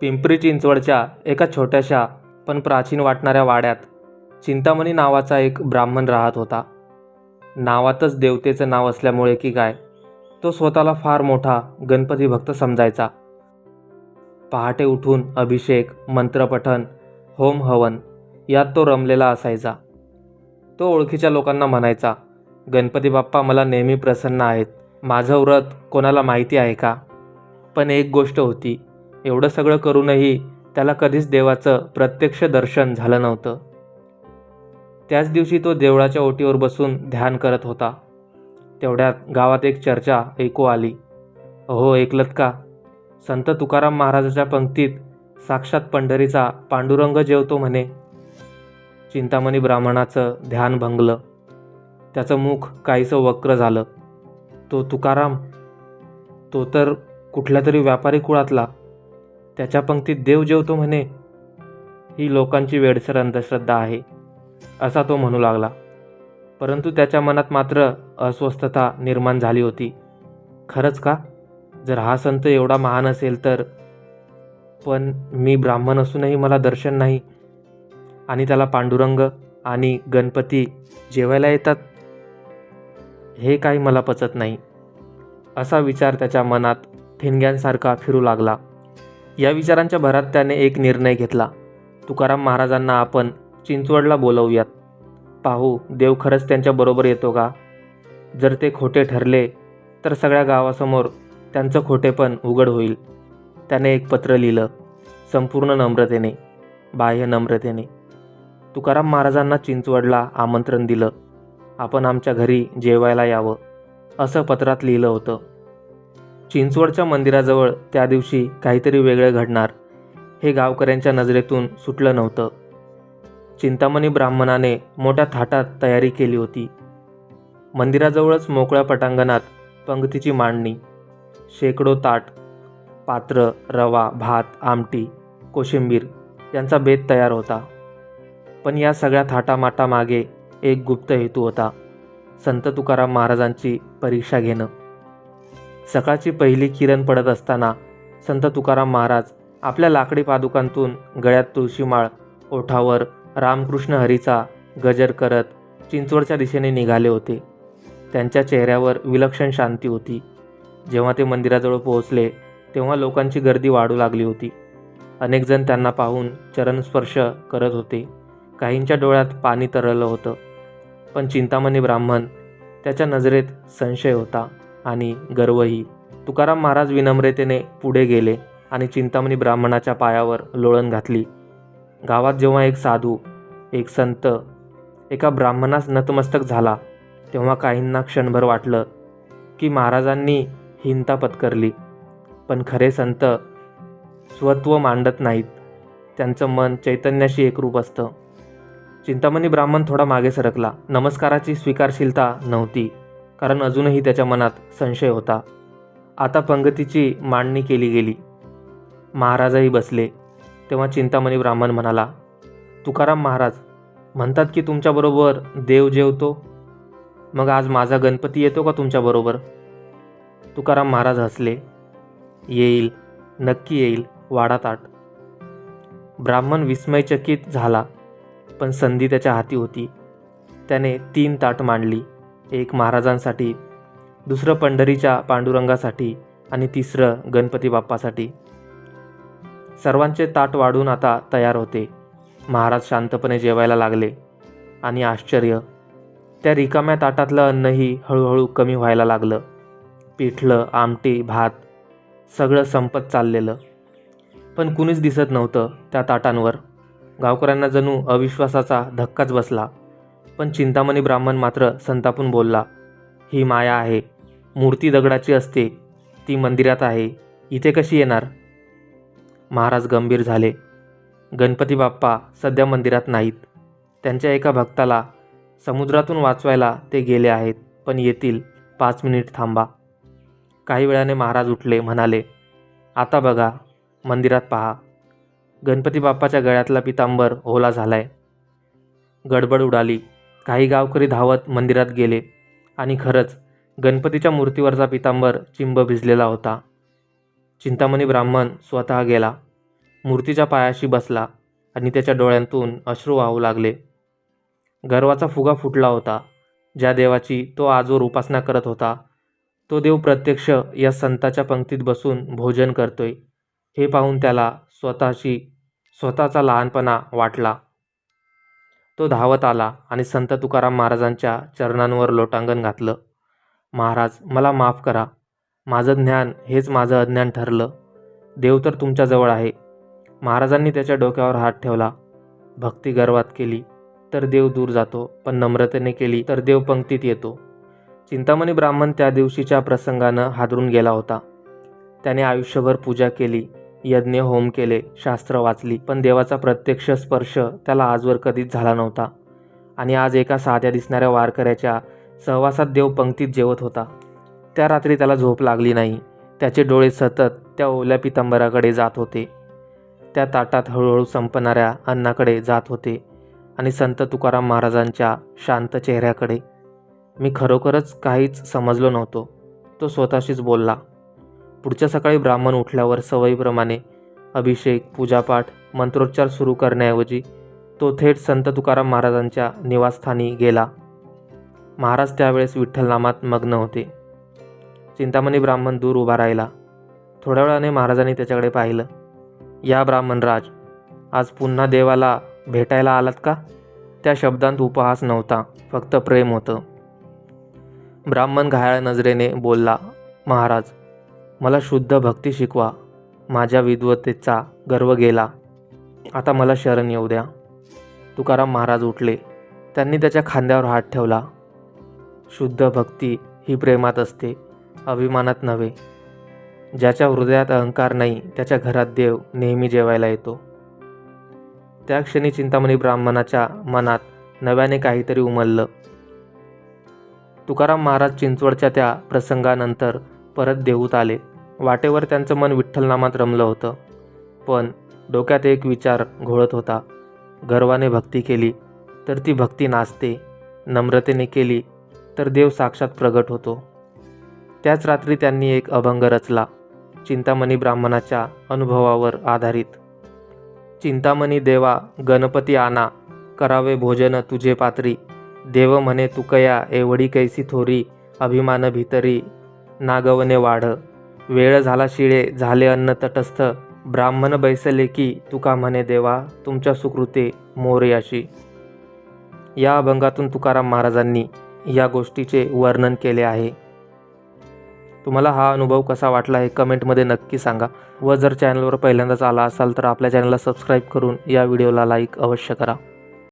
पिंपरी चिंचवडच्या एका छोट्याशा पण प्राचीन वाटणाऱ्या वाड्यात चिंतामणी नावाचा एक ब्राह्मण राहत होता. नावातच देवतेचं नाव असल्यामुळे की काय तो स्वतःला फार मोठा गणपती भक्त समजायचा. पहाटे उठून अभिषेक मंत्रपठण होम हवन यात तो रमलेला असायचा. तो ओळखीच्या लोकांना म्हणायचा गणपती बाप्पा मला नेहमी प्रसन्न आहेत. माझं व्रत कोणाला माहिती आहे का? पण एक गोष्ट होती एवढं सगळं करूनही त्याला कधीच देवाचं प्रत्यक्ष दर्शन झालं नव्हतं. त्याच दिवशी तो देवळाच्या ओटीवर बसून ध्यान करत होता. तेवढ्यात गावात एक चर्चा ऐकू आली. अहो ऐकलत का? संत तुकाराम महाराजाच्या पंक्तीत साक्षात पंढरीचा पांडुरंग जेवतो म्हणे. चिंतामणी ब्राह्मणाचं ध्यान भंगलं. त्याचं मुख काहीसं वक्र झालं. तो तुकाराम तो तर कुठल्या तरी व्यापारी कुळातला. त्याच्या पंक्तीत देव जेवतो म्हणे. ही लोकांची वेडसर अंधश्रद्धा आहे असा तो म्हणू लागला. परंतु त्याच्या मनात मात्र अस्वस्थता निर्माण झाली होती. खरंच का? जर हा संत एवढा महान असेल तर. पण मी ब्राह्मण असूनही मला दर्शन नाही. आणि त्याला पांडुरंग आणि गणपती जेवायला येतात? हे काही मला पचत नाही. असा विचार त्याच्या मनात ठिणग्यांसारखा फिरू लागला. या विचारांच्या भरात त्याने एक निर्णय घेतला. तुकाराम महाराजांना आपण चिंचवडला बोलवूयात. पाहू देव खरंच त्यांच्याबरोबर येतो का? जर ते खोटे ठरले तर सगळ्या गावासमोर त्यांचं खोटेपण उघड होईल. त्याने एक पत्र लिहिलं संपूर्ण नम्रतेने बाह्य नम्रतेने. तुकाराम महाराजांना चिंचवडला आमंत्रण दिलं. आपण आमच्या घरी जेवायला यावं असं पत्रात लिहिलं होतं. चिंचवडच्या मंदिराजवळ त्या दिवशी काहीतरी वेगळं घडणार. हे गावकऱ्यांच्या नजरेतून सुटलं नव्हतं. चिंतामणी ब्राह्मणाने मोठ्या थाटात तयारी केली होती. मंदिराजवळच मोकळ्या पटांगणात पंक्तीची मांडणी शेकडो ताट पात्र रवा भात आमटी कोशिंबीर यांचा बेत तयार होता. पण या सगळ्या थाटामाटामागे एक गुप्त हेतू होता संत तुकाराम महाराजांची परीक्षा घेणं. सकाळची पहिली किरण पडत असताना संत तुकाराम महाराज आपल्या लाकडी पादुकांतून गळ्यात तुळशीमाळ ओठावर रामकृष्ण हरीचा गजर करत चिंचवडच्या दिशेने निघाले होते. त्यांच्या चेहऱ्यावर विलक्षण शांती होती. जेव्हा ते मंदिराजवळ पोहोचले तेव्हा लोकांची गर्दी वाढू लागली होती. अनेकजण त्यांना पाहून चरणस्पर्श करत होते. काहींच्या डोळ्यात पाणी तरळलं होतं. पण चिंतामणी ब्राह्मण त्याच्या नजरेत संशय होता. आणि गर्वही. तुकाराम महाराज विनम्रतेने पुढे गेले आणि चिंतामणी ब्राह्मणाच्या पायावर लोळण घातली. गावात जेव्हा एक साधू एक संत एका ब्राह्मणास नतमस्तक झाला तेव्हा काहींना क्षणभर वाटलं की महाराजांनी हिंता पत्करली. पण खरे संत स्वत्व मांडत नाहीत. त्यांचं मन चैतन्याशी एकरूप असतं. चिंतामणी ब्राह्मण थोडा मागे सरकला. नमस्काराची स्वीकारशीलता नव्हती. कारण अजूनही त्याच्या मनात संशय होता. आता पंगतीची मांडणी केली गेली. महाराजही बसले. तेव्हा चिंतामणी ब्राह्मण म्हणाला तुकाराम महाराज म्हणतात की तुमच्याबरोबर देव जेवतो. मग आज माझा गणपती येतो का तुमच्याबरोबर तुकाराम महाराज हसले. येईल. नक्की येईल. वाडा ताट ब्राह्मण विस्मयचकित झाला पण संधी त्याच्या हाती होती. त्याने तीन ताट मांडली. एक महाराजांसाठी दुसरं पंढरीच्या पांडुरंगासाठी आणि तिसरं गणपती बाप्पासाठी. सर्वांचे ताट वाढून आता तयार होते. महाराज शांतपणे जेवायला लागले आणि आश्चर्य त्या रिकाम्या ताटातलं अन्नही हळूहळू कमी व्हायला लागलं. पिठलं आमटी भात सगळं संपत चाललेलं. पण कुणीच दिसत नव्हतं त्या ताटांवर. गावकऱ्यांना जणू अविश्वासाचा धक्काच बसला. पण चिंतामणी ब्राह्मण मात्र संतापून बोलला ही माया आहे. मूर्ती दगडाची असते. ती मंदिरात आहे. इथे कशी येणार? महाराज गंभीर झाले. गणपती बाप्पा सध्या मंदिरात नाहीत. त्यांच्या एका भक्ताला समुद्रातून वाचवायला ते गेले आहेत पण येतील. पाच मिनिट थांबा. काही वेळाने महाराज उठले म्हणाले आता बघा. मंदिरात पहा. गणपती बाप्पाच्या गळ्यातला पितांबर ओला झालाय. गडबड उडाली. काही गावकरी धावत मंदिरात गेले आणि खरंच गणपतीच्या मूर्तीवरचा पितांबर चिंब भिजलेला होता. चिंतामणी ब्राह्मण स्वतः गेला. मूर्तीच्या पायाशी बसला आणि त्याच्या डोळ्यांतून अश्रू वाहू लागले. गर्वाचा फुगा फुटला होता. ज्या देवाची तो आजवर उपासना करत होता तो देव प्रत्यक्ष या संताच्या पंक्तीत बसून भोजन करतोय. हे पाहून त्याला स्वतःशी स्वतःचा लहानपणा वाटला. तो धावत आला आणि संत तुकाराम महाराजांच्या चरणांवर लोटांगण घातलं. महाराज मला माफ करा. माझं ज्ञान हेच माझं अज्ञान ठरलं. देव तर तुमच्याजवळ आहे. महाराजांनी त्याच्या डोक्यावर हात ठेवला. भक्ती गर्वात केली तर देव दूर जातो पण नम्रतेने केली तर देव पंक्तीत येतो. चिंतामणी ब्राह्मण त्या दिवशीच्या प्रसंगानं हादरून गेला होता. त्याने आयुष्यभर पूजा केली यज्ञ होम केले शास्त्र वाचली पण देवाचा प्रत्यक्ष स्पर्श त्याला आजवर कधीच झाला नव्हता. आणि आज एका साध्या दिसणाऱ्या वारकऱ्याच्या सहवासात देव पंक्तीत जेवत होता. त्या रात्री त्याला झोप लागली नाही. त्याचे डोळे सतत त्या ओल्या पितांबराकडे जात होते. त्या ताटात हळूहळू संपणाऱ्या अन्नाकडे जात होते आणि संत तुकाराम महाराजांच्या शांत चेहऱ्याकडे. मी खरोखरच काहीच समजलो नव्हतो. तो स्वतःशीच बोलला. पुढच्या सकाळी ब्राह्मण उठल्यावर सवयीप्रमाणे अभिषेक पूजापाठ मंत्रोच्चार सुरू करण्याऐवजी तो थेट संत तुकाराम महाराजांच्या निवासस्थानी गेला. महाराज त्यावेळेस विठ्ठलनामात मग्न होते. चिंतामणी ब्राह्मण दूर उभा राहिला. थोड्या वेळाने महाराजांनी त्याच्याकडे पाहिलं. या ब्राह्मणराज आज पुन्हा देवाला भेटायला आलात का? त्या शब्दांत उपहास नव्हता फक्त प्रेम होतं. ब्राह्मण घायाळ नजरेने बोलला महाराज मला शुद्ध भक्ती शिकवा. माझ्या विद्वत्तेचा गर्व गेला. आता मला शरण येऊ द्या. तुकाराम महाराज उठले. त्यांनी त्याच्या खांद्यावर हात ठेवला. शुद्ध भक्ती ही प्रेमात असते अभिमानात नव्हे. ज्याच्या हृदयात अहंकार नाही त्याच्या घरात देव नेहमी जेवायला येतो. त्या क्षणी चिंतामणी ब्राह्मणाच्या मनात नव्याने काहीतरी उमललं. तुकाराम महाराज चिंचवडच्या त्या प्रसंगानंतर परत देऊत आले. वाटेवर त्यांचं मन विठ्ठलनामात रमलं होतं. पण डोक्यात एक विचार घोळत होता. गर्वाने भक्ती केली तर ती भक्ती नाचते. नम्रतेने केली तर देव साक्षात प्रगट होतो. त्याच रात्री त्यांनी एक अभंग रचला चिंतामणी ब्राह्मणाच्या अनुभवावर आधारित. चिंतामणी देवा गणपती आना करावे भोजन तुझे पात्री. देव म्हणे तुकया एवढी कैसी थोरी अभिमान भीतरी नागवने वाढ. वेळ झाला शिळे झाले अन्न तटस्थ. ब्राह्मण बैसले की तुका म्हणे देवा तुमच्या सुकृते मोरयाशी या अभंगातून तुकाराम महाराजांनी या गोष्टीचे वर्णन केले आहे. तुम्हाला हा अनुभव कसा वाटला हे कमेंटमध्ये नक्की सांगा व जर चॅनलवर पहिल्यांदाच आला असाल तर आपल्या चॅनलला सबस्क्राईब करून या व्हिडिओला लाईक अवश्य करा.